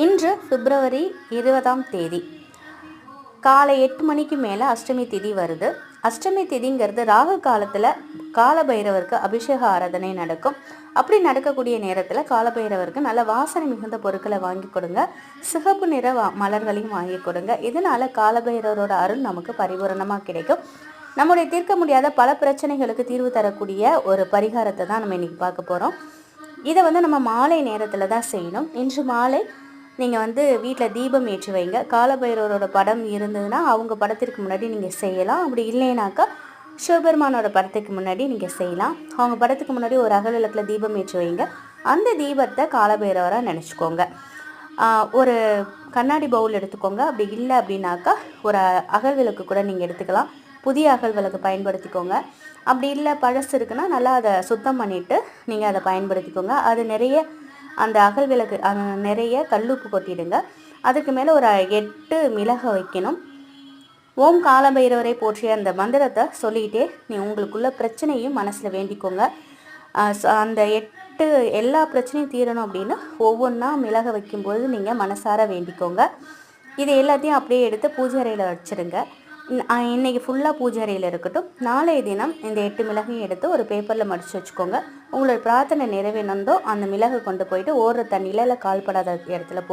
இன்று பிப்ரவரி இருபதாம் தேதி. காலை எட்டு மணிக்கு மேலே அஷ்டமி திதி வருது. அஷ்டமி திதிங்கிறது ராகு காலத்தில் காலபைரவருக்கு அபிஷேக ஆராதனை நடக்கும். அப்படி நடக்கக்கூடிய நேரத்தில் காலபைரவருக்கு நல்ல வாசனை மிகுந்த பொருட்களை வாங்கி கொடுங்க. சிகப்பு நிற மலர்களையும் வாங்கி கொடுங்க. இதனால காலபைரவரோட அருள் நமக்கு பரிபூரணமாக கிடைக்கும். நம்முடைய தீர்க்க முடியாத பல பிரச்சனைகளுக்கு தீர்வு தரக்கூடிய ஒரு பரிகாரத்தை தான் நம்ம இன்றைக்கி பார்க்க போகிறோம் இதை வந்து நம்ம மாலை நேரத்தில் தான் செய்யணும். இன்று மாலை நீங்கள் வந்து வீட்டில் தீபம் ஏற்றி வைங்க. காலபைரவரோட படம் இருந்ததுன்னா அவங்க படத்திற்கு முன்னாடி நீங்கள் செய்யலாம். அப்படி இல்லைனாக்கா சிவபெருமானோட படத்துக்கு முன்னாடி நீங்கள் செய்யலாம். அவங்க படத்துக்கு முன்னாடி ஒரு அகல் விளக்கில் தீபம் ஏற்றி வைங்க. அந்த தீபத்தை காலபைரவராக நினச்சிக்கோங்க. ஒரு கண்ணாடி பவுல் எடுத்துக்கோங்க. அப்படி இல்லை அப்படின்னாக்கா ஒரு அகல் விளக்கு கூட நீங்கள் எடுத்துக்கலாம். புதிய அகல் விளக்கு பயன்படுத்திக்கோங்க. அப்படி இல்லை பழசு இருக்குன்னா நல்லா அதை சுத்தம் பண்ணிவிட்டு நீங்கள் அதை பயன்படுத்திக்கோங்க. அது நிறைய அந்த அகல் விளக்கு நிறைய கல்லுப்பு கொட்டிடுங்க. அதுக்கு மேலே ஒரு எட்டு மிளகை வைக்கணும். ஓம் காலபைரவரை போற்றிய அந்த மந்திரத்தை சொல்லிகிட்டே நீ உங்களுக்குள்ள பிரச்சனையும் மனசில் வேண்டிக்கோங்க. அந்த எட்டு எல்லா பிரச்சனையும் தீரணும் அப்படின்னு ஒவ்வொன்றா மிளக வைக்கும்போது நீங்கள் மனசார வேண்டிக்கோங்க. இது எல்லாத்தையும் அப்படியே எடுத்து பூஜை அறையில் வச்சுருங்க. இன்றைக்கி இன்னைக்கு ஃபுல்லாக பூஜாரியில் இருக்கட்டும் நாளைய தினம் இந்த எட்டு மிளகையும் எடுத்து ஒரு பேப்பரில் மடித்து வச்சுக்கோங்க. உங்களோட பிரார்த்தனை நிறைவேணுந்தோ அந்த மிளகு கொண்டு போயிட்டு ஓடுற தண்ணியில் இல்லை கால்படாத இடத்துல